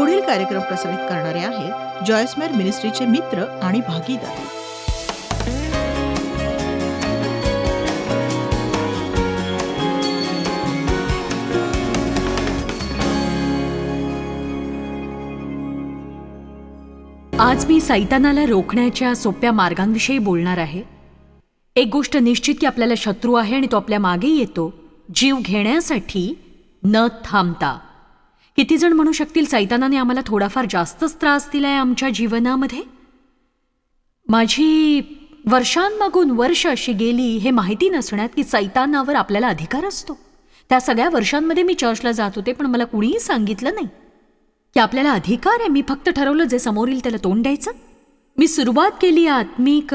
पुढील कार्यक्रम प्रसारित करणारे आहेत जॉयस्मेर मिनिस्ट्रीचे मित्र आणि भागीदार. आज मी सैतानाला रोखण्याच्या सोप्या मार्गांविषयी बोलणार आहे. एक गोष्ट निश्चित की आपल्याला शत्रू आहे आणि तो आपल्या मागे येतो. जीव घेण्यासाठी न थांबता. किती जण म्हणू शकतील सैतानाने आम्हाला थोडाफार जास्तच त्रास दिलाय आमच्या जीवनामध्ये? माझी वर्षांमागून वर्ष अशी गेली हे माहिती नसण्यात की सैतानावर आपल्याला अधिकार असतो. त्या सगळ्या वर्षांमध्ये मी चर्चला जात होते पण मला कुणीही सांगितलं नाही. की आपल्याला अधिकार आहे मी फक्त ठरवलं जे समोर येईल त्याला तोंड द्यायचं. मी सुरुवात केली आत्मिक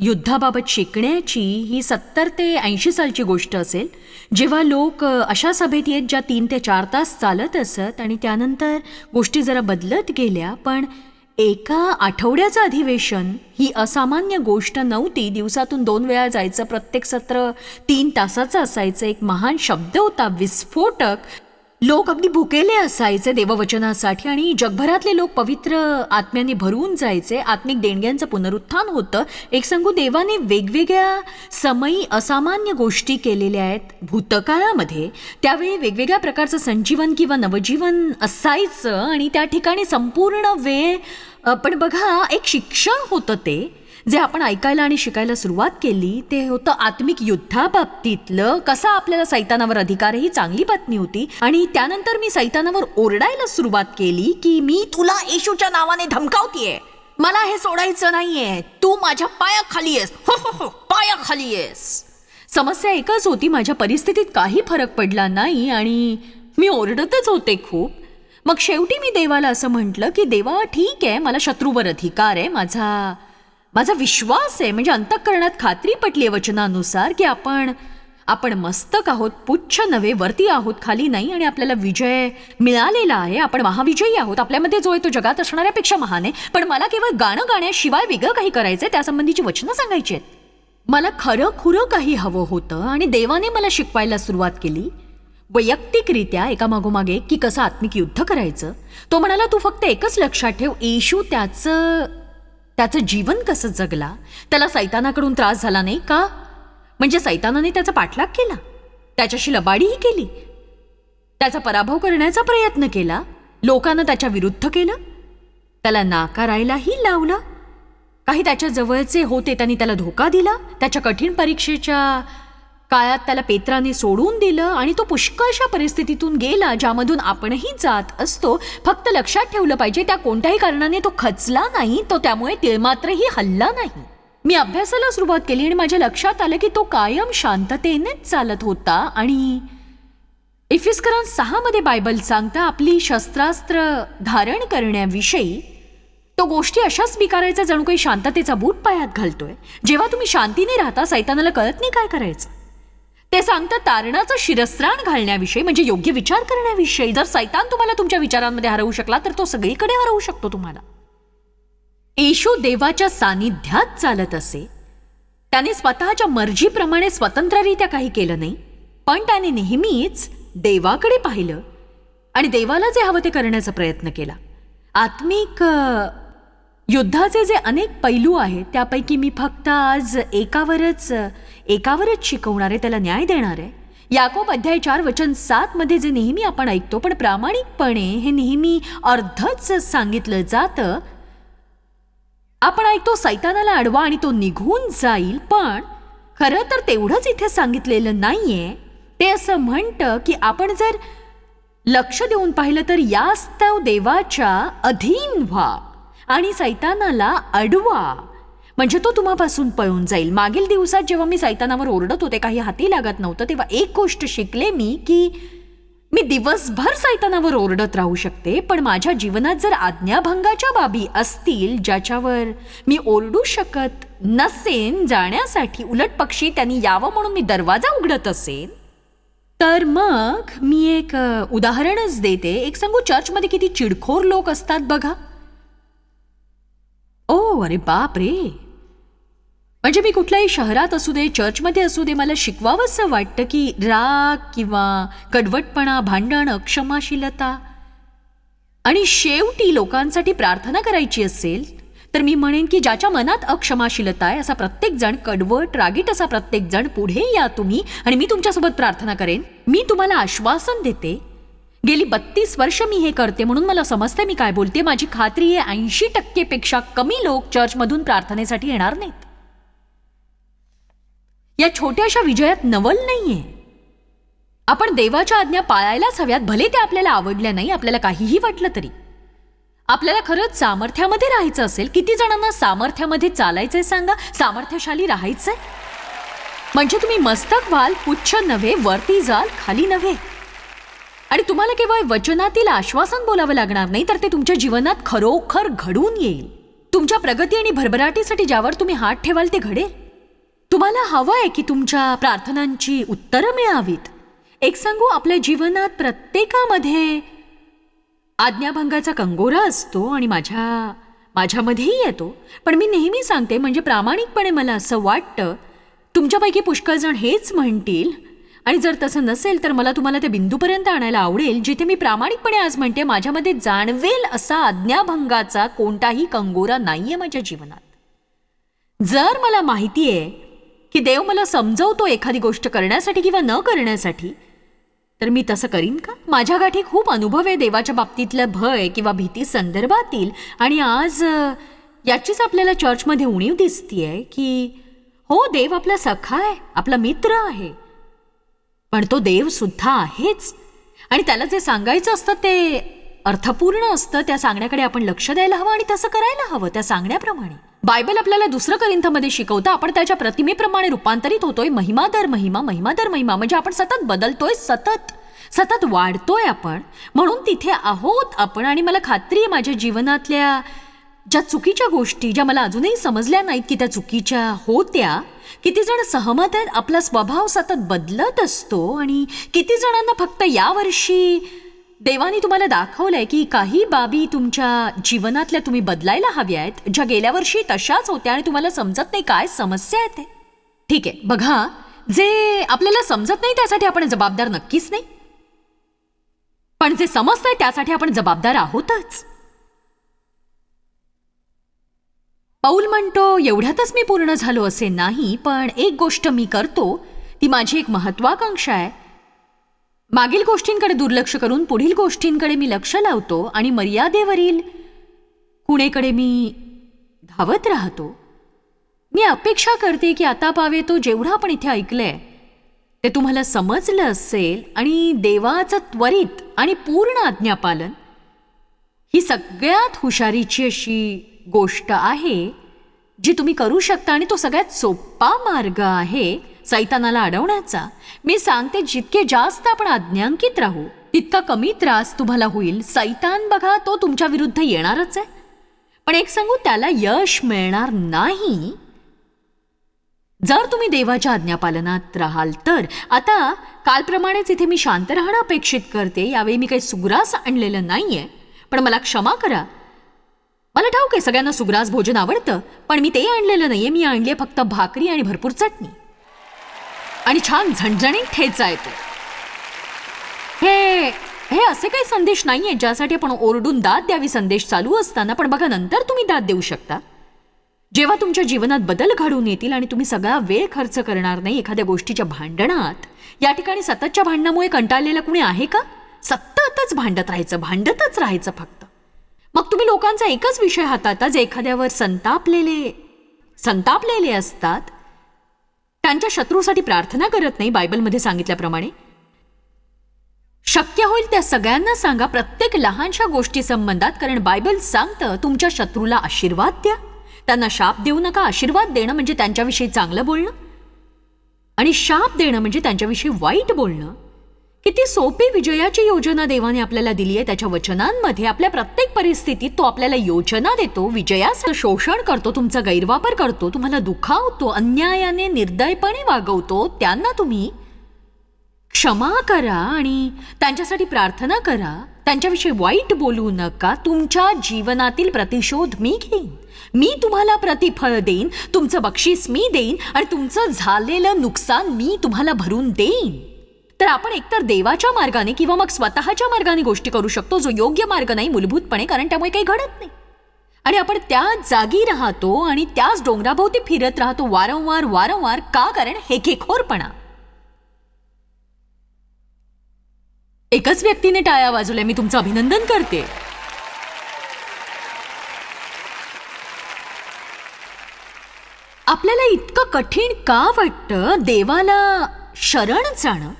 युद्धाबाबत शिकण्याची ही सत्तर ते ऐंशी सालची गोष्ट असेल. जेव्हा लोक अशा सभेत येत ज्या तीन ते चार तास चालत असत आणि त्यानंतर गोष्टी जरा बदलत गेल्या पण एका आठवड्याचं अधिवेशन ही असामान्य गोष्ट नव्हती. दिवसातून दोन वेळा जायचं प्रत्येक सत्र तीन तासाचं असायचं. एक महान शब्द होता विस्फोटक. लोक अगदी भुकेले असायचे देववचनासाठी आणि जगभरातले लोक पवित्र आत्म्याने भरून जायचे. आत्मिक देणग्यांचं पुनरुत्थान होतं. एक सांगू देवाने वेगवेगळ्या समयी असामान्य गोष्टी केलेल्या आहेत भूतकाळामध्ये. त्यावेळी वेगवेगळ्या प्रकारचं संजीवन किंवा नवजीवन असायचं आणि त्या ठिकाणी संपूर्ण वेळ पण बघा एक शिक्षण होतं ते. जे आपण ऐकायला आणि शिकायला सुरुवात केली ते होतं आत्मिक युद्धाबाबतीतलं. कसा आपल्याला सैतानावर अधिकार ही चांगली बातमी होती. आणि त्यानंतर मी सैतानावर ओरडायला सुरुवात केली की मी तुला येशूच्या नावाने धमकावतीये. मला हे सोडायचं नाहीये. तू माझ्या पायाखाली आहेस हो हो हो पायाखाली आहेस समस्या एकच होती माझ्या परिस्थितीत काही फरक पडला नाही आणि मी ओरडतच होते खूप. मग शेवटी मी देवाला असं म्हटलं की देवा ठीक आहे मला शत्रूवर अधिकार आहे माझा माझा विश्वास आहे म्हणजे अंतःकरणात खात्री पटली आहे वचनानुसार की आपण आपण मस्तक आहोत पुच्छ नव्हे वरती आहोत खाली नाही आणि आपल्याला विजय मिळालेला आहे आपण महाविजयी आहोत. आपल्यामध्ये जो आहे तो जगात असणाऱ्यापेक्षा महान आहे. पण मला केवळ गाणं गाण्याशिवाय वेगळं काही करायचं आहे त्यासंबंधीची वचनं सांगायची आहेत. मला खरं खुरं काही हवं होतं आणि देवाने मला शिकवायला सुरुवात केली. वैयक्तिकरित्या एका मागोमागे की कसं आत्मिक युद्ध करायचं? तो म्हणाला तू फक्त एकच लक्षात ठेव येशू त्याचं त्याचं जीवन कसं जगला? त्याला सैतानाकडून त्रास झाला नाही का? म्हणजे सैतानाने त्याचा पाठलाग केला? त्याच्याशी लबाडीही केली? त्याचा पराभव करण्याचा प्रयत्न केला? लोकांना त्याच्या विरुद्ध केलं? त्याला नाकारायलाही लावलं? काही त्याच्या जवळचे होते त्यांनी त्याला धोका दिला? त्याच्या कठीण परीक्षेच्या काळात त्याला पेत्राने सोडून दिलं आणि तो पुष्कळशा परिस्थितीतून गेला ज्यामधून आपणही जात असतो. फक्त लक्षात ठेवलं पाहिजे त्या कोणत्याही कारणाने तो खचला नाही तो त्यामुळे तिळमात्रही हल्ला नाही. मी अभ्यासाला सुरुवात केली आणि माझ्या लक्षात आलं की तो कायम शांततेनेच चालत होता आणि इफिस्करान सहामध्ये बायबल सांगता आपली शस्त्रास्त्र धारण करण्याविषयी तो गोष्टी अशाच स्वीकारायचा जणू काही शांततेचा बूट पायात घालतोय. जेव्हा तुम्ही शांतीने राहता सैतानाला कळत नाही काय करायचं. ते सांगतात तारणाचं शिरस्त्राण घालण्याविषयी म्हणजे योग्य विचार करण्याविषयी. जर सैतान तुम्हाला तुमच्या विचारांमध्ये हरवू शकला तर तो सगळीकडे हरवू शकतो तुम्हाला. येशू देवाच्या सानिध्यात चालत असे. त्याने स्वतःच्या मर्जीप्रमाणे स्वतंत्ररित्या काही केलं नाही पण त्याने नेहमीच देवाकडे पाहिलं आणि देवाला जे हवं ते करण्याचा प्रयत्न केला. आत्मिक युद्धाचे जे अनेक पैलू आहेत त्यापैकी मी फक्त आज एकावरच एकावरच शिकवणार आहे त्याला न्याय देणारे. याकोब अध्याय चार वचन सात मध्ये जे नेहमी आपण ऐकतो पण प्रामाणिकपणे हे नेहमी अर्धच सांगितलं जातं. आपण ऐकतो सैतानाला अडवा आणि तो निघून जाईल पण खरं तर तेवढंच इथे सांगितलेलं नाहीये. ते असं म्हणतं की आपण जर लक्ष देऊन पाहिलं तर यास्तव देवाच्या अधीन व्हा आणि सैतानाला अडवा. म्हणजे तो तुम्हापासून पळून जाईल. मागील दिवसात जेव्हा मी सैतानावर ओरडत होते काही हाती लागत नव्हतं तेव्हा एक गोष्ट शिकले मी की मी दिवसभर सैतानावर ओरडत राहू शकते पण माझ्या जीवनात जर आज्ञाभंगाच्या बाबी असतील ज्याच्यावर मी ओरडू शकत नसेन जाण्यासाठी उलट पक्षी त्यांनी यावं म्हणून मी दरवाजा उघडत असेन तर मग मी एक उदाहरणच देते. एक सांगू चर्चमध्ये किती चिडखोर लोक असतात बघा. ओ अरे बाप रे! म्हणजे मी कुठल्याही शहरात असू दे चर्चमध्ये असू दे मला शिकवावंसं वाटतं की राग किंवा कडवटपणा भांडण अक्षमाशीलता. आणि शेवटी लोकांसाठी प्रार्थना करायची असेल तर मी म्हणेन की ज्याच्या मनात अक्षमाशीलता आहे असा प्रत्येक जण कडवट रागीट असा प्रत्येक जण पुढे या तुम्ही आणि मी तुमच्यासोबत प्रार्थना करेन. मी तुम्हाला आश्वासन देते गेली बत्तीस वर्ष मी हे करते म्हणून मला समजते मी काय बोलते. माझी खात्री आहे ऐंशी टक्केपेक्षा कमी लोक चर्चमधून प्रार्थनेसाठी येणार नाहीत. या छोट्याशा विजयात नवल नाहीये. आपण देवाच्या आज्ञा पाळायलाच हव्यात भले त्या आपल्याला आवडल्या नाही आपल्याला काहीही वाटलं तरी. आपल्याला खरंच सामर्थ्यामध्ये राहायचं असेल किती जणांना सामर्थ्यामध्ये चालायचंय सांगा? सामर्थ्यशाली राहायचंय? म्हणजे तुम्ही मस्तक व्हाल पुच्छ नव्हे वरती जाल खाली नव्हे. आणि तुम्हाला केवळ वचनातील आश्वासन बोलावं लागणार नाही तर ते तुमच्या जीवनात खरोखर घडून येईल. तुमच्या प्रगती आणि भरभराटीसाठी ज्यावर तुम्ही हात ठेवाल ते घडेल. तुम्हाला हवं आहे की तुमच्या प्रार्थनांची उत्तरं मिळावीत? एक सांगू आपल्या जीवनात प्रत्येकामध्ये आज्ञाभंगाचा कंगोरा असतो आणि माझ्या माझ्यामध्येही येतो. पण मी नेहमी सांगते म्हणजे प्रामाणिकपणे मला असं वाटतं तुमच्यापैकी पुष्कळजण हेच म्हणतील. आणि जर तसं नसेल तर मला तुम्हाला त्या बिंदूपर्यंत आणायला आवडेल जिथे मी प्रामाणिकपणे आज म्हणते माझ्यामध्ये जाणवेल असा आज्ञाभंगाचा कोणताही कंगोरा नाही आहे माझ्या जीवनात. जर मला माहिती आहे की देव मला समजवतो एखादी गोष्ट करण्यासाठी किंवा न करण्यासाठी. तर मी तसं करीन का? माझ्या गाठी खूप अनुभव आहे देवाच्या बाबतीतलं भय किंवा भीती संदर्भातील. आणि आज याचीच आपल्याला चर्चमध्ये उणीव दिसतीये की हो देव आपला सखा आहे आपला मित्र आहे. पण तो देव सुद्धा आहेच. आणि त्याला जे सांगायचं असतं ते अर्थपूर्ण असतं त्या सांगण्याकडे आपण लक्ष द्यायला हवं आणि तसं करायला हवं त्या सांगण्याप्रमाणे. बायबल आपल्याला दुसरं करिंथमध्ये शिकवतं. आपण त्याच्या प्रतिमेप्रमाणे रूपांतरित होतोय. महिमा दर महिमा महिमा दर महिमा. म्हणजे आपण सतत बदलतोय सतत सतत वाढतोय आपण. म्हणून तिथे आहोत आपण. आणि मला खात्री आहे माझ्या जीवनातल्या ज्या चुकीच्या गोष्टी ज्या मला अजूनही समजल्या नाहीत की त्या चुकीच्या होत्या किती जण सहमत आहेत आपला स्वभाव सतत बदलत असतो. आणि किती जणांना फक्त यावर्षी देवाने तुम्हाला दाखवलंय की काही बाबी तुमच्या जीवनातल्या तुम्ही बदलायला हव्या आहेत ज्या गेल्या वर्षी तशाच होत्या आणि तुम्हाला समजत नाही काय समस्या आहे ते. ठीक आहे बघा जे आपल्याला समजत नाही त्यासाठी आपण जबाबदार नक्कीच नाही. पण जे समजतंय त्यासाठी आपण जबाबदार आहोतच. पाऊल म्हणतो एवढ्यातच मी पूर्ण झालो असे नाही पण एक गोष्ट मी करतो ती माझी एक महत्वाकांक्षा आहे. मागील गोष्टींकडे दुर्लक्ष करून पुढील गोष्टींकडे मी लक्ष लावतो आणि मर्यादेवरील कुणेकडे मी धावत राहतो. मी अपेक्षा करते की आता पावे तो जेवढा आपण इथे ऐकलंय ते तुम्हाला समजलं असेल आणि देवाचं त्वरित आणि पूर्ण आज्ञापालन ही सगळ्यात हुशारीची अशी गोष्ट आहे जी तुम्ही करू शकता आणि तो सगळ्यात सोपा मार्ग आहे. सैतानाला अडवण्याचा. मी सांगते जितके जास्त आपण आज्ञांकित राहू तितका कमी त्रास तुम्हाला होईल. सैतान बघा तो तुमच्या विरुद्ध येणारच आहे. पण एक सांगू त्याला यश मिळणार नाही. जर तुम्ही देवाच्या आज्ञापालनात राहाल तर आता कालप्रमाणेच इथे मी शांत राहणं अपेक्षित करते. यावेळी मी काही सुग्रास आणलेलं नाहीये. पण मला क्षमा करा. मला ठाऊक आहे सगळ्यांना सुग्रास भोजन आवडतं पण मी ते आणलेलं नाहीये. मी आणली फक्त भाकरी आणि भरपूर चटणी. आणि छान झणझणीत ठेचा येतो. हे हे असे काही संदेश नाही आहे ज्यासाठी आपण ओरडून दाद द्यावी संदेश चालू असताना पण बघा नंतर तुम्ही दाद देऊ शकता. जेव्हा तुमच्या जीवनात बदल घडून येतील आणि तुम्ही सगळा वेळ खर्च करणार नाही एखाद्या गोष्टीच्या भांडणात या ठिकाणी सततच्या भांडणामुळे कंटाळलेलं कुणी आहे का? सततच भांडत राहायचं भांडतच राहायचं फक्त. मग तुम्ही लोकांचा एकच विषय हाताळता जे एखाद्यावर संतापलेले संतापलेले असतात त्यांच्या शत्रूसाठी प्रार्थना करत नाही बायबलमध्ये सांगितल्याप्रमाणे. शक्य होईल त्या सगळ्यांना सांगा प्रत्येक लहानशा गोष्टी संबंधात कारण बायबल सांगतं तुमच्या शत्रूला आशीर्वाद द्या. त्यांना शाप देऊ नका आशीर्वाद देणं म्हणजे त्यांच्याविषयी चांगलं बोलणं. आणि शाप देणं म्हणजे त्यांच्याविषयी वाईट बोलणं. किती सोपी विजयाची योजना देवाने आपल्याला दिली आहे त्याच्या वचनांमध्ये. आपल्या प्रत्येक परिस्थितीत तो आपल्याला योजना देतो विजयाचं शोषण करतो तुमचा गैरवापर करतो तुम्हाला दुखावतो अन्यायाने निर्दयपणे वागवतो त्यांना तुम्ही क्षमा करा आणि त्यांच्यासाठी प्रार्थना करा. त्यांच्याविषयी वाईट बोलू नका. तुमच्या जीवनातील प्रतिशोध मी घेईन. मी तुम्हाला प्रतिफळ देईन. तुमचं बक्षीस मी देईन आणि तुमचं झालेलं नुकसान मी तुम्हाला भरून देईन. तर आपण एकतर देवाच्या मार्गाने किंवा मग स्वतःच्या मार्गाने गोष्टी करू शकतो जो योग्य मार्ग नाही मूलभूतपणे कारण त्यामुळे काही घडत नाही. आणि आपण त्या जागी राहतो आणि त्याच डोंगराभोवती फिरत राहतो वारंवार वारंवार का कारण हेकेखोरपणा. एकच व्यक्तीने टाळ्या वाजवल्या मी तुमचं अभिनंदन करते. आपल्याला इतकं कठीण का वाटतं? देवाला शरण जाणं?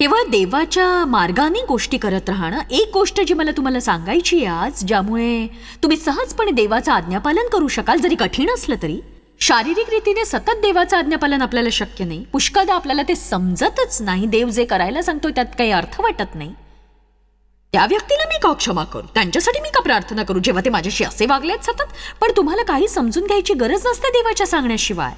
केवळ देवाच्या मार्गाने गोष्टी करत राहणं एक गोष्ट जी मला तुम्हाला सांगायची आहे आज ज्यामुळे तुम्ही सहजपणे देवाचं आज्ञापालन करू शकाल जरी कठीण असलं तरी. शारीरिक रीतीने सतत देवाचं आज्ञापालन आपल्याला शक्य नाही. पुष्कळदा आपल्याला ते समजतच नाही. देव जे करायला सांगतोय त्यात काही अर्थ वाटत नाही. त्या व्यक्तीला मी का क्षमा करू? त्यांच्यासाठी मी का प्रार्थना करू? जेव्हा ते माझ्याशी असे वागलेत सतत पण तुम्हाला काही समजून घ्यायची गरज नसते देवाच्या सांगण्याशिवाय.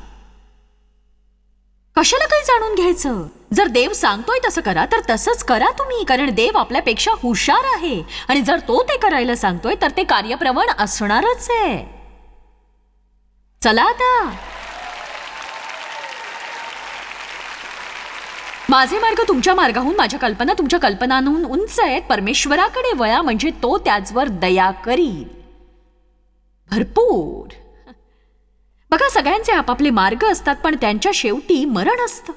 कशाला काही जाणून घ्यायचं? जर देव सांगतोय तसं करा तर तसंच करा तुम्ही कारण देव आपल्यापेक्षा हुशार आहे. आणि जर तो ते करायला सांगतोय तर ते कार्यप्रवण असणारच आहे. चला आता. माझे मार्ग तुमच्या मार्गाहून माझ्या कल्पना तुमच्या कल्पनांहून उंच आहेत. परमेश्वराकडे वया म्हणजे तो त्याचवर दया करील. भरपूर. बघा सगळ्यांचे आपापले मार्ग असतात पण त्यांच्या शेवटी मरण असतं.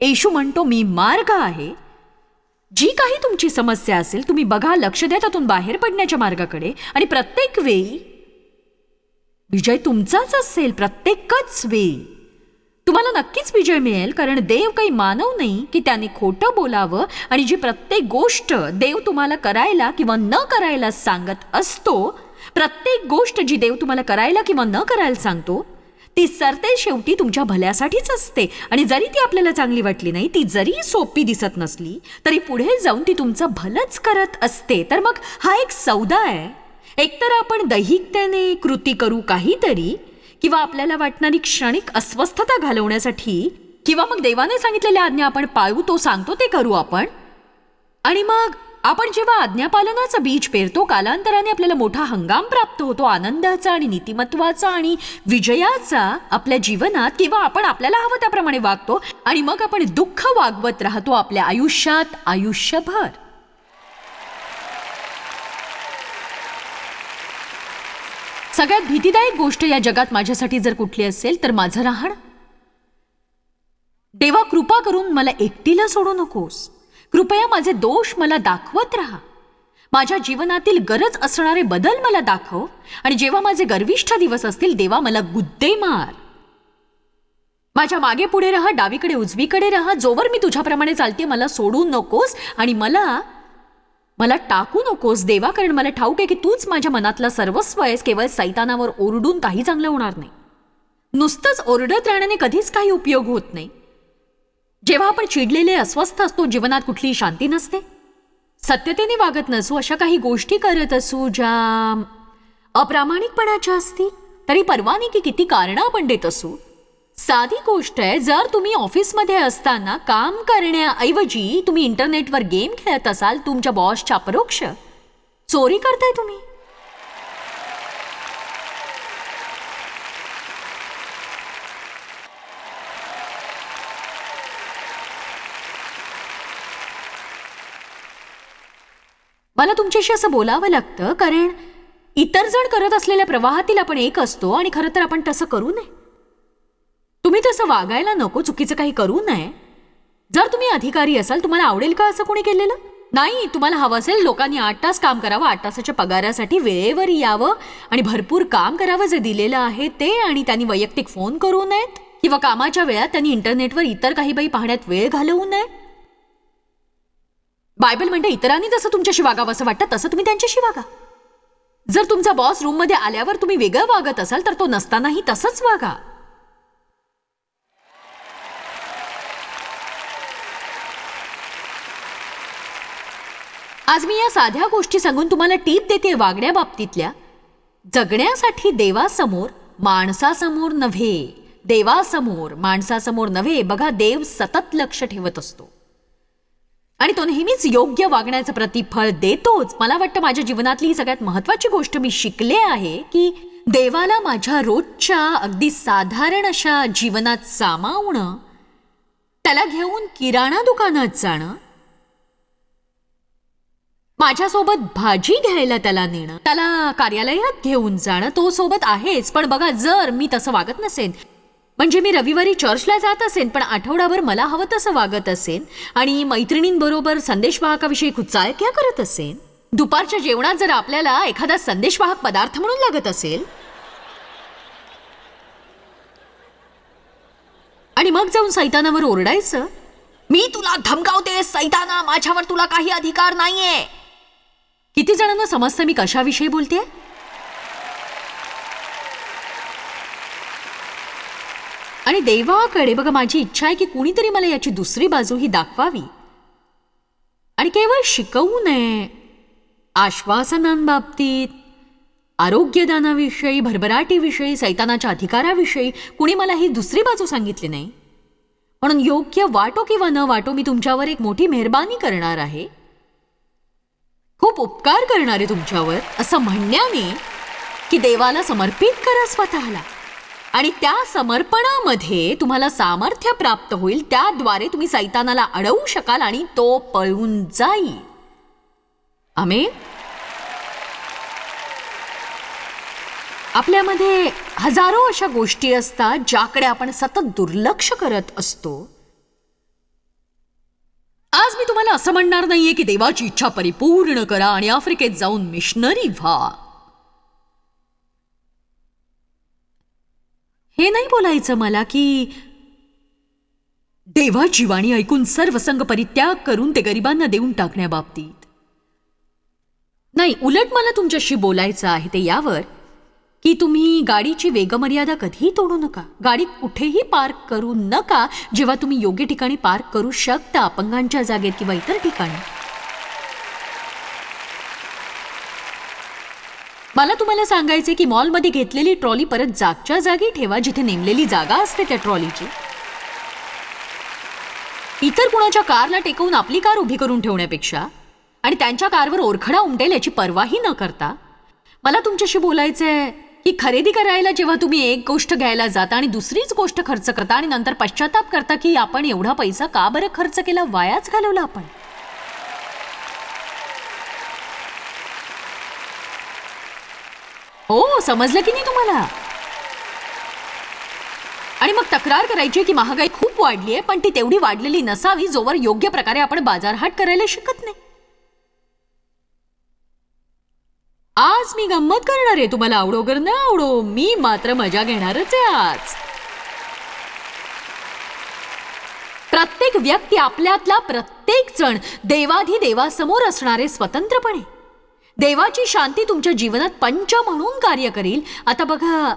येशू म्हणतो मी मार्ग आहे. जी काही तुमची समस्या असेल तुम्ही बघा लक्ष द्या त्यातून बाहेर पडण्याच्या मार्गाकडे. आणि प्रत्येक वेळी विजय तुमचाच असेल प्रत्येकच वेळी. तुम्हाला नक्कीच विजय मिळेल कारण देव काही मानव नाही की त्याने खोटं बोलावं. आणि जी प्रत्येक गोष्ट देव तुम्हाला करायला किंवा न करायला सांगत असतो प्रत्येक गोष्ट जी देव तुम्हाला करायला किंवा न करायला सांगतो ती सरते शेवटी तुमच्या भल्यासाठीच असते. आणि जरी ती आपल्याला चांगली वाटली नाही ती जरी सोपी दिसत नसली तरी पुढे जाऊन ती तुमचं भलंच करत असते. तर मग हा एक सौदा आहे. एकतर आपण दैहिकतेने कृती करू काहीतरी किंवा आपल्याला वाटणारी क्षणिक अस्वस्थता घालवण्यासाठी किंवा मग देवाने सांगितलेल्या आज्ञा आपण पाळू तो सांगतो ते करू आपण. आणि मग आपण जेव्हा आज्ञापालनाचं बीज पेरतो कालांतराने आपल्याला मोठा हंगाम प्राप्त होतो. आनंदाचा आणि नीतिमत्वाचा आणि विजयाचा आपल्या जीवनात किंवा आपण आपल्याला हवं त्याप्रमाणे वागतो आणि मग आपण दुःख वागवत राहतो आपल्या आयुष्यात आयुष्यभर. सगळ्यात भीतीदायक गोष्ट या जगात माझ्यासाठी जर कुठली असेल तर माझं राहणं. देवा कृपा करून मला एकटीला सोडू नकोस. कृपया माझे दोष मला दाखवत राहा. माझ्या जीवनातील गरज असणारे बदल मला दाखव आणि जेव्हा माझे गर्विष्ठ दिवस असतील देवा मला गुद्दे मार. माझ्या मागे पुढे राहा डावीकडे उजवीकडे राहा जोवर मी तुझ्याप्रमाणे चालते मला सोडू नकोस आणि मला मला टाकू नकोस. देवा कारण मला ठाऊक आहे की तूच माझ्या मनातला सर्वस्व आहेस केवळ सैतानावर ओरडून काही चांगलं होणार नाही. नुसतंच ओरडत राहण्याने कधीच काही उपयोग होत नाही. जेव्हा आपण चिडलेले अस्वस्थ असतो जीवनात कुठलीही शांती नसते. सत्यतेने वागत नसू अशा काही गोष्टी करत असू ज्या अप्रामाणिकपणाच्या असतील तरी परवानी की किती कारणं आपण देत असू. साधी गोष्ट आहे जर तुम्ही ऑफिसमध्ये असताना काम करण्याऐवजी तुम्ही इंटरनेटवर गेम खेळत असाल तुमच्या बॉसच्या परोक्ष. चोरी करताय तुम्ही. मला तुमच्याशी असं बोलावं लागतं? कारण इतर जण करत असलेल्या प्रवाहातील आपण एक असतो आणि खरं तर आपण तसं करू नये. तुम्ही तसं वागायला नको चुकीचं काही करू नये. जर तुम्ही अधिकारी असाल तुम्हाला आवडेल का असं कोणी केलेलं? नाही तुम्हाला हवं असेल लोकांनी आठ तास काम करावं आठ तासाच्या पगारासाठी वेळेवर यावं आणि भरपूर काम करावं जे दिलेलं आहे ते आणि त्यांनी वैयक्तिक फोन करू नयेत किंवा कामाच्या वेळात त्यांनी इंटरनेटवर इतर काही बाई पाहण्यात वेळ घालवू नये. बायबल म्हणते इतरांनी जसं तुमच्याशी वागावं असं वाटतं तसं तुम्ही त्यांच्याशी वागा. जर तुमचा बॉस रूममध्ये आल्यावर तुम्ही वेगळं वागत असाल तर तो नसतानाही तसंच वागा. आज मी या साध्या गोष्टी सांगून तुम्हाला टीप देते वागण्याबाबतीतल्या जगण्यासाठी देवासमोर माणसासमोर नव्हे. देवासमोर माणसासमोर नव्हे. बघा देव सतत लक्ष ठेवत असतो. आणि तो नेहमीच योग्य वागण्याचं प्रतिफळ देतोच. मला वाटतं माझ्या जीवनातली ही सगळ्यात महत्वाची गोष्ट मी शिकले आहे की देवाला माझ्या रोजच्या अगदी साधारण अशा जीवनात सामावणं त्याला घेऊन किराणा दुकानात जाणं माझ्यासोबत भाजी घ्यायला त्याला नेणं त्याला कार्यालयात घेऊन जाणं तो सोबत आहेच. पण बघा जर मी तसं वागत नसेन म्हणजे मी रविवारी चर्चला जात असेन पण आठवडाभर मला हवं तसं वागत असेन आणि मैत्रिणींबरोबर संदेशवाहकाविषयी कुचाळक्या करत असेन. दुपारच्या जेवणात जर आपल्याला एखादा संदेशवाहक पदार्थ म्हणून लागत असेल. आणि मग जाऊन सैतानावर ओरडायचं. मी तुला धमकावते सैताना माझ्यावर तुला काही अधिकार नाहीये. किती जणांना समजतं मी कशाविषयी बोलते आणि देवाकडे बघा माझी इच्छा आहे की कुणीतरी मला याची दुसरी बाजू ही दाखवावी. आणि केवळ शिकवू नये. आश्वासनांबाबतीत आरोग्यदानाविषयी भरभराटीविषयी सैतानाच्या अधिकाराविषयी कुणी मला ही दुसरी बाजू सांगितली नाही. म्हणून योग्य वाटो किंवा न वाटो मी तुमच्यावर एक मोठी मेहरबानी करणार आहे. खूप उपकार करणारे तुमच्यावर असं म्हणण्याने की देवाला समर्पित करा स्वतःला. आणि त्या समर्पणामध्ये तुम्हाला सामर्थ्य प्राप्त होईल त्याद्वारे तुम्ही सैतानाला अडवू शकाल आणि तो पळून जाईल. आमेन? आपल्यामध्ये हजारो अशा गोष्टी असतात ज्याकडे आपण सतत दुर्लक्ष करत असतो. आज मी तुम्हाला असं म्हणणार नाहीये की देवाची इच्छा परिपूर्ण करा आणि आफ्रिकेत जाऊन मिशनरी व्हा. हे नाही बोलायचं मला की देवा जीवाणी ऐकून सर्व संघ परित्याग करून ते गरिबांना देऊन टाकण्याबाबतीत. नाही उलट मला तुमच्याशी बोलायचं आहे ते यावर की तुम्ही गाडीची वेगमर्यादा कधीही तोडू नका. गाडी कुठेही पार्क करू नका जेव्हा तुम्ही योग्य ठिकाणी पार्क करू शकता अपंगांच्या जागेत किंवा इतर ठिकाणी. मला तुम्हाला सांगायचे की मॉलमध्ये घेतलेली ट्रॉली परत जागच्या जागी ठेवा जिथे नेमलेली जागा असते त्या ट्रॉलीची. इतर कुणाच्या कारला टेकवून आपली कार उभी करून ठेवण्यापेक्षा आणि त्यांच्या कारवर ओरखडा उमटेल याची पर्वाही न करता मला तुमच्याशी बोलायचं आहे की खरेदी करायला जेव्हा तुम्ही एक गोष्ट घ्यायला जाता आणि दुसरीच गोष्ट खर्च करता आणि नंतर पश्चाताप करता की आपण एवढा पैसा का बरं खर्च केला वायाच घालवला आपण? हो समजलं की नाही तुम्हाला? आणि मग तक्रार करायची की महागाई खूप वाढली आहे पण ती तेवढी वाढलेली नसावी जोवर योग्य प्रकारे आपण बाजारहाट करायला शिकत नाही. आज मी गंमत करणार आहे तुम्हाला आवडो कर न आवडो. मी मात्र मजा घेणारच आहे आज. प्रत्येक व्यक्ती आपल्यातला प्रत्येक जण देवाधी देवासमोर असणारे स्वतंत्रपणे. देवाची शांती तुमच्या जीवनात पंच म्हणून कार्य करील. आता बघा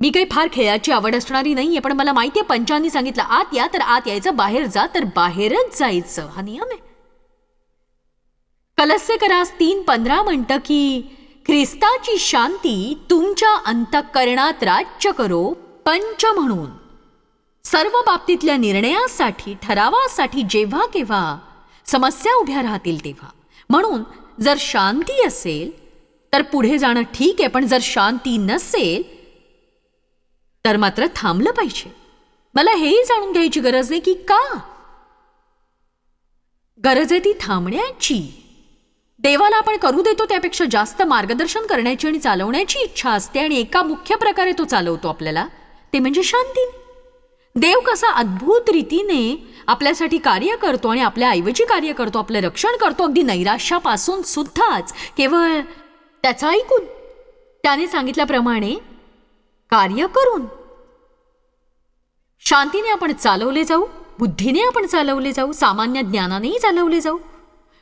मी काही फार खेळाची आवड असणारी नाहीये पण मला माहितीये पंचांनी सांगितलं आत या तर आत यायचं बाहेर जा तर बाहेरच जायचं. हा नियम आहे. कलस्य करास तीन पंधरा म्हणतं की ख्रिस्ताची शांती तुमच्या अंतःकरणात राज्य करो पंच म्हणून. सर्व बाबतीतल्या निर्णयासाठी ठरावासाठी जेव्हा केव्हा समस्या उभ्या राहतील तेव्हा. म्हणून जर शांती असेल तर पुढे जाणं ठीक आहे पण जर शांती नसेल तर मात्र थांबलं पाहिजे. मला हेही जाणून घ्यायची गरज नाही की का? गरज आहे ती थांबण्याची. देवाला आपण करू देतो त्यापेक्षा जास्त मार्गदर्शन करण्याची आणि चालवण्याची इच्छा असते आणि एका मुख्य प्रकारे तो चालवतो आपल्याला. ते म्हणजे शांती. देव कसा अद्भुत रीतीने आपल्यासाठी कार्य करतो आणि आपल्या ऐवजी कार्य करतो आपलं रक्षण करतो अगदी नैराश्यापासून सुद्धाच. केवळ त्याचं ऐकून त्याने सांगितल्याप्रमाणे कार्य करून. शांतीने आपण चालवले जाऊ बुद्धीने आपण चालवले जाऊ सामान्य ज्ञानानेही चालवले जाऊ.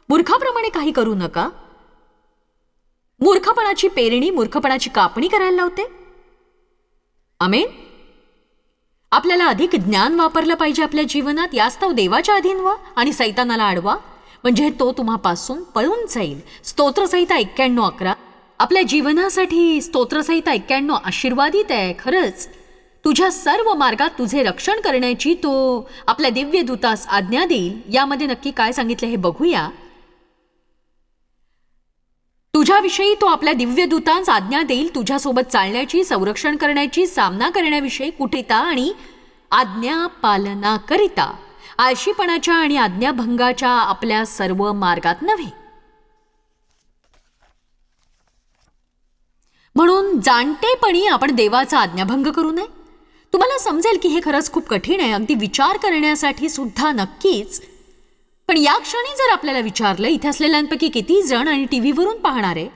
मूर्खाप्रमाणे काही करू नका. मूर्खपणाची पेरणी मूर्खपणाची कापणी करायला लावते. आमेन. आपल्याला अधिक ज्ञान वापरलं पाहिजे आपल्या जीवनात यास्तव देवाच्या अधीन व्हा आणि सैतानाला आडवा. म्हणजे तो तुम्हापासून पळून जाईल. स्तोत्रसहिता एक्क्याण्णव अकरा. आपल्या जीवनासाठी स्तोत्रसहिता एक्क्याण्णव आशीर्वादित आहे खरंच. तुझ्या सर्व मार्गात तुझे रक्षण करण्याची तो आपल्या दिव्य दूतास आज्ञा देईल. यामध्ये नक्की काय सांगितलं हे बघूया. तुझ्याविषयी तो आपल्या दिव्य दूतांस आज्ञा देईल तुझ्यासोबत चालण्याची संरक्षण करण्याची सामना करण्याविषयी कुठेता आणि आज्ञा पालना करिता. आळशीपणाच्या आणि आज्ञाभंगाच्या आपल्या सर्व मार्गात नव्हे. म्हणून जाणतेपणी आपण देवाचा आज्ञाभंग करू नये. तुम्हाला समजेल की हे खरंच खूप कठीण आहे. अगदी विचार करण्यासाठी सुद्धा नक्कीच पण या क्षणी जर आपल्याला विचारलं इथे असलेल्यांपैकी किती जण आणि टी व्हीवरून पाहणारे?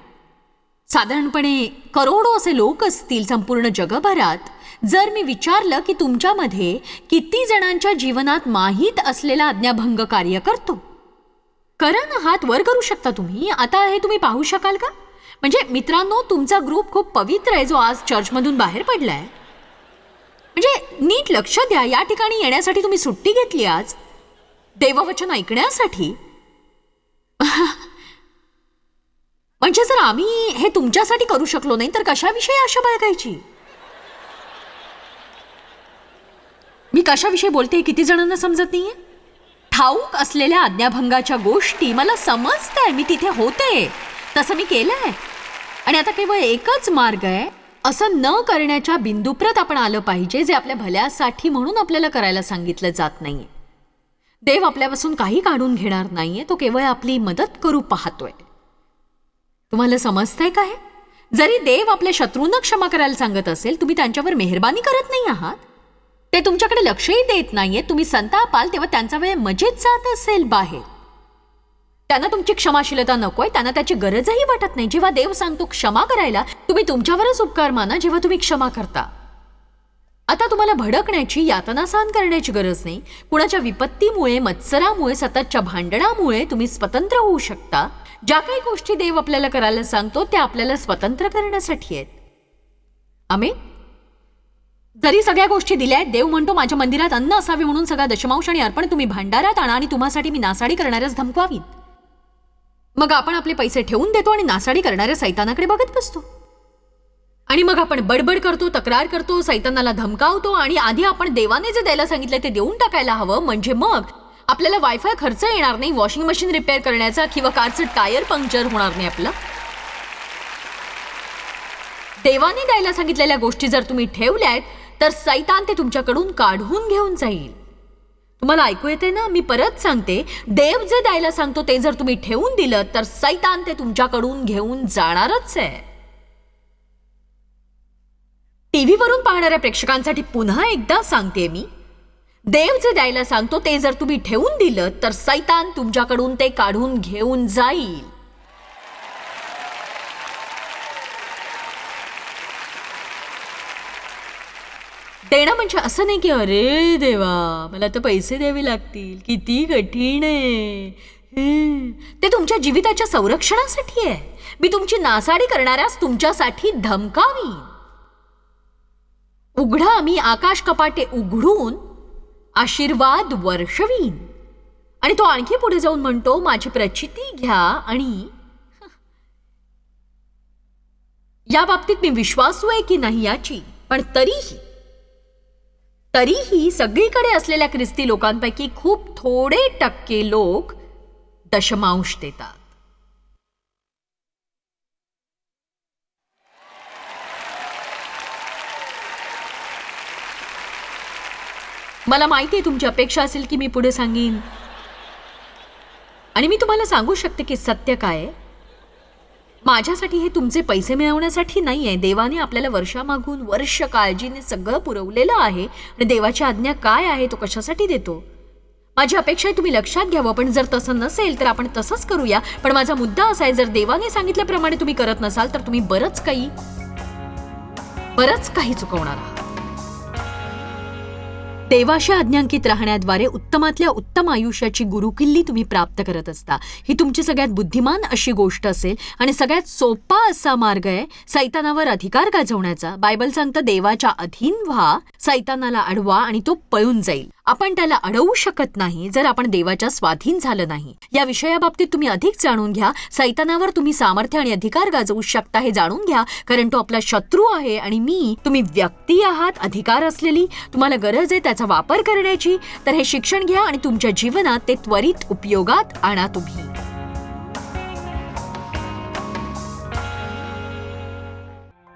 साधारणपणे करोडो असे लोक असतील संपूर्ण जगभरात. जर मी विचारलं की तुमच्यामध्ये किती जणांच्या जीवनात माहीत असलेला आज्ञाभंग कार्य करतो? करा ना हात वर करू शकता तुम्ही? आता हे तुम्ही पाहू शकाल का? म्हणजे मित्रांनो तुमचा ग्रुप खूप पवित्र आहे जो आज चर्चमधून बाहेर पडला आहे म्हणजे नीट लक्ष द्या या ठिकाणी येण्यासाठी तुम्ही सुट्टी घेतली आज. देववचन ऐकण्यासाठी? म्हणजे जर आम्ही हे तुमच्यासाठी करू शकलो नाही तर कशाविषयी आशा बाळगायची? मी कशाविषयी बोलते हे किती जणांना समजत नाहीये? ठाऊक असलेल्या आज्ञाभंगाच्या गोष्टी मला समजतंय मी तिथे होते. तसं मी केलंय. आणि आता केवळ एकच मार्ग आहे. असं न करण्याच्या बिंदूप्रत आपण आलं पाहिजे जे आपल्या भल्यासाठी म्हणून आपल्याला करायला सांगितलं जात नाहीये. देव आपल्यापासून काही काढून घेणार नाहीये तो केवळ आपली मदत करू पाहतोय. तुम्हाला समजतंय का हे? जरी देव आपल्या शत्रूंना क्षमा करायला सांगत असेल तुम्ही त्यांच्यावर मेहरबानी करत नाही आहात. ते तुमच्याकडे लक्षही देत नाहीये तुम्ही संतापाल तेव्हा त्यांचा वेळ मजेत जात असेल बाहेर. त्यांना तुमची क्षमाशीलता नकोय त्यांना त्याची गरजही वाटत नाही. जेव्हा देव सांगतो क्षमा करायला तुम्ही तुमच्यावरच उपकार माना जेव्हा तुम्ही क्षमा करता. आता तुम्हाला भडकण्याची यातना सहन करण्याची गरज नाही. कुणाच्या विपत्तीमुळे मत्सरामुळे सततच्या भांडणामुळे तुम्ही स्वतंत्र होऊ शकता. ज्या काही गोष्टी देव आपल्याला करायला सांगतो त्या आपल्याला स्वतंत्र करण्यासाठी आहेत. आम्ही जरी सगळ्या गोष्टी दिल्या आहेत देव म्हणतो माझ्या मंदिरात अन्न असावे म्हणून सगळा दशमांश आणि अर्पण तुम्ही भांडारात आणा आणि तुम्हासाठी मी नासाडी करणाऱ्यास धमकावीत मग आपण आपले पैसे ठेवून देतो आणि नासाडी करणाऱ्या सैतानाकडे बघत बसतो. आणि मग आपण बडबड करतो तक्रार करतो सैतानाला धमकावतो आणि आधी आपण देवाने जे द्यायला सांगितलं ते देऊन टाकायला हवं. म्हणजे मग आपल्याला वायफाय खर्च येणार नाही वॉशिंग मशीन रिपेअर करण्याचा किंवा कारचं टायर पंक्चर होणार नाही आपलं. देवाने द्यायला सांगितलेल्या गोष्टी जर तुम्ही ठेवल्यात तर सैतान ते तुमच्याकडून काढून घेऊन जाईल. तुम्हाला ऐकू येते ना? मी परत सांगते. देव जे द्यायला सांगतो ते जर तुम्ही ठेवून दिलं तर सैतान ते तुमच्याकडून घेऊन जाणारच आहे. टीव्हीवरून पाहणाऱ्या प्रेक्षकांसाठी पुन्हा एकदा सांगते मी. देव जे द्यायला सांगतो ते जर तुम्ही ठेवून दिलं तर सैतान तुमच्याकडून ते काढून घेऊन जाईल. देणं म्हणजे असं नाही की अरे देवा मला तर पैसे द्यावे लागतील किती कठीण आहे. ते तुमच्या जीविताच्या संरक्षणासाठी आहे. मी तुमची नासाडी करणाऱ्यास तुमच्यासाठी धमकावीन. उघडा मी आकाश कपाटे उघडून आशीर्वाद वर्षवीन. आणि तो आणखी पुढे जाऊन म्हणतो माझी प्रचिती घ्या आणि या बाबतीत मी विश्वासू आहे की नाही याची पण तरीही तरीही सगळीकडे असलेल्या ख्रिस्ती लोकांपैकी खूप थोडे टक्के लोक दशमांश देतात. मला माहिती आहे तुमची अपेक्षा असेल की मी पुढे सांगेन. आणि मी तुम्हाला सांगू शकते की सत्य काय माझ्यासाठी हे तुमचे पैसे मिळवण्यासाठी नाही आहे. देवाने आपल्याला वर्षामागून वर्ष काळजीने सगळं पुरवलेलं आहे. आणि देवाची आज्ञा काय आहे तो कशासाठी देतो? माझी अपेक्षा आहे तुम्ही लक्षात घ्यावं. पण जर तसं नसेल तर आपण तसंच करूया. पण माझा मुद्दा असा आहे जर देवाने सांगितल्याप्रमाणे तुम्ही करत नसाल तर तुम्ही बरंच काही बरंच काही चुकवणार आहात. देवाशी आज्ञांकित राहण्याद्वारे उत्तमातल्या उत्तम आयुष्याची गुरुकिल्ली तुम्ही प्राप्त करत असता. ही तुमची सगळ्यात बुद्धिमान अशी गोष्ट असेल आणि सगळ्यात सोपा असा मार्ग आहे सैतानावर अधिकार गाजवण्याचा. बायबल सांगतं देवाच्या अधीन व्हा सैतानाला अडवा आणि तो पळून जाईल. आपण त्याला अडवू शकत नाही जर आपण देवाच्या स्वाधीन झालं नाही. या विषयाबाबतीत तुम्ही अधिक जाणून घ्या. सैतानावर तुम्ही सामर्थ्य आणि अधिकार गाजवू शकता हे जाणून घ्या. कारण तो आपला शत्रू आहे आणि मी तुम्ही व्यक्ती आहात अधिकार असलेली. तुम्हाला गरज आहे त्याचा वापर करण्याची. तर हे शिक्षण घ्या आणि तुमच्या जीवनात ते त्वरित उपयोगात आणा तुम्ही.